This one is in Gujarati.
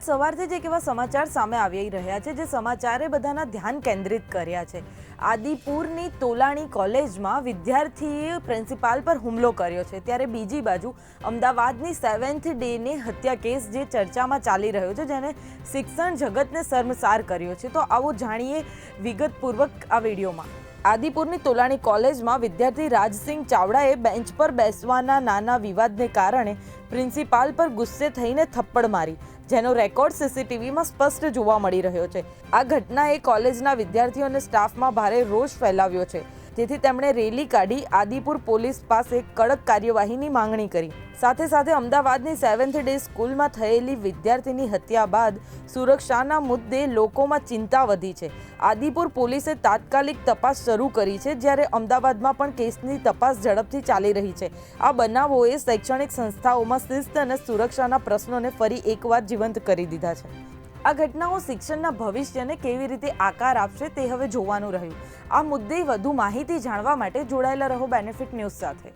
આજ સવારથી જ એક એવા સમાચાર સામે આવી રહ્યા છે જે સમાચારે બધાના ધ્યાન કેન્દ્રિત કર્યા છે. આદિપુરની તોલાણી કોલેજમાં વિદ્યાર્થીએ પ્રિન્સિપાલ પર હુમલો કર્યો છે. ત્યારે બીજી બાજુ અમદાવાદની સેવન્થ ડેની હત્યા કેસ જે ચર્ચામાં ચાલી રહ્યો છે, જેને શિક્ષણ જગતને શર્મસાર કર્યો છે. તો આવો જાણીએ વિગતપૂર્વક આ વિડીયોમાં. આદિપુરની તોલાણી કોલેજમાં વિદ્યાર્થી રાજસિંહ ચાવડાએ બેન્ચ પર બેસવાના નાના વિવાદને કારણે પ્રિન્સિપાલ પર ગુસ્સે થઈને થપ્પડ મારી, જેનો રેકોર્ડ સીસીટીવીમાં સ્પષ્ટ જોવા મળી રહ્યો છે. આ ઘટનાએ કોલેજના વિદ્યાર્થીઓ અને સ્ટાફમાં ભારે રોષ ફેલાવ્યો છે. તેથી તેમણે રેલી કાઢી આદિપુર પોલીસ પાસે કડક કાર્યવાહીની માંગણી કરી. સાથે સાથે અમદાવાદની સેવન્થ ડે સ્કૂલમાં થયેલી વિદ્યાર્થીની હત્યા બાદ સુરક્ષાના મુદ્દે લોકોમાં ચિંતા વધી છે. આદિપુર પોલીસે તાત્કાલિક તપાસ શરૂ કરી છે, જ્યારે અમદાવાદમાં પણ કેસની તપાસ ઝડપથી ચાલી રહી છે. આ બનાવોએ શૈક્ષણિક સંસ્થાઓમાં શિસ્ત અને સુરક્ષાના પ્રશ્નોને ફરી એકવાર જીવંત કરી દીધા છે. આ ઘટનાઓ શિક્ષણના ભવિષ્યને કેવી રીતે આકાર આપશે તે હવે જોવાનું રહ્યું. આ મુદ્દે વધુ માહિતી જાણવા માટે જોડાયેલા રહો બેનિફિટ ન્યૂઝ સાથે.